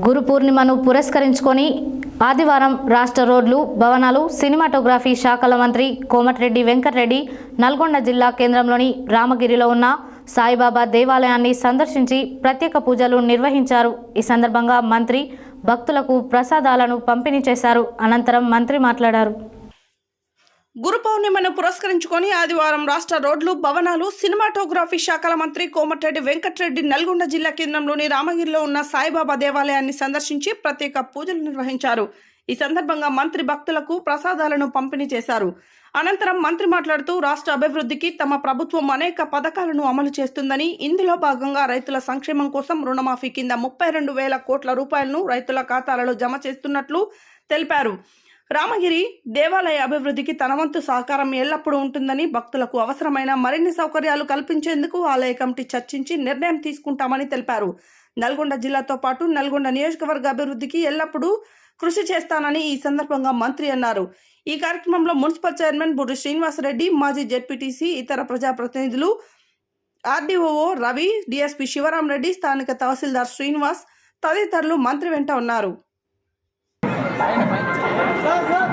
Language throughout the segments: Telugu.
గురు పూర్ణిమను పురస్కరించుకొని ఆదివారం రాష్ట్ర రోడ్లు భవనాలు సినిమాటోగ్రఫీ శాఖల మంత్రి కోమటిరెడ్డి వెంకటరెడ్డి నల్గొండ జిల్లా కేంద్రంలోని రామగిరిలో ఉన్న సాయిబాబా దేవాలయాన్ని సందర్శించి ప్రత్యేక పూజలు నిర్వహించారు. ఈ సందర్భంగా మంత్రి భక్తులకు ప్రసాదాలను పంపిణీ చేశారు. అనంతరం మంత్రి మాట్లాడారు. గురు పౌర్ణిమను పురస్కరించుకొని ఆదివారం రాష్ట్ర రోడ్లు భవనాలు సినిమాటోగ్రఫీ శాఖల మంత్రి కోమటిరెడ్డి వెంకటరెడ్డి నల్గొండ జిల్లా కేంద్రంలోని రామగిరిలో ఉన్న సాయిబాబా దేవాలయాన్ని సందర్శించి ప్రత్యేక పూజలు నిర్వహించారు. ఈ సందర్భంగా మంత్రి భక్తులకు ప్రసాదాలను పంపిణీ చేశారు. అనంతరం మంత్రి మాట్లాడుతూ రాష్ట్ర అభివృద్ధికి తమ ప్రభుత్వం అనేక పథకాలను అమలు చేస్తుందని ఇందులో భాగంగా రైతుల సంక్షేమం కోసం రుణమాఫీ కింద ముప్పై రెండు వేల కోట్ల రూపాయలను రైతుల ఖాతాలలో జమ చేస్తున్నట్లు తెలిపారు. రామగిరి దేవాలయ అభివృద్ధికి తనవంతు సహకారం ఎల్లప్పుడూ ఉంటుందని భక్తులకు అవసరమైన మరిన్ని సౌకర్యాలు కల్పించేందుకు ఆలయ కమిటీ చర్చించి నిర్ణయం తీసుకుంటామని తెలిపారు. నల్గొండ జిల్లాతో పాటు నల్గొండ నియోజకవర్గ అభివృద్ధికి ఎల్లప్పుడూ కృషి చేస్తానని ఈ సందర్భంగా మంత్రి అన్నారు. ఈ కార్యక్రమంలో మున్సిపల్ చైర్మన్ బుర్రి శ్రీనివాసరెడ్డి మాజీ జెడ్పీటీసీ ఇతర ప్రజాప్రతినిధులు ఆర్డీఓఓ రవి డిఎస్పీ శివరాం రెడ్డి స్థానిక తహసీల్దార్ శ్రీనివాస్ తదితరులు మంత్రి వెంట ఉన్నారు. Gracias.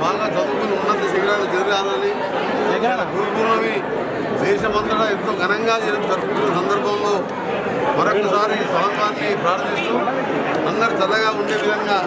బాగా చదువుకుని ఉన్నత శిఖరాలు జరగాలని గురుకులవి దేశమంతటా ఎంతో ఘనంగా జరుపుకున్న సందర్భంలో మరొకసారి స్వామివారిని ప్రార్థిస్తూ అందరు చల్లగా ఉండే విధంగా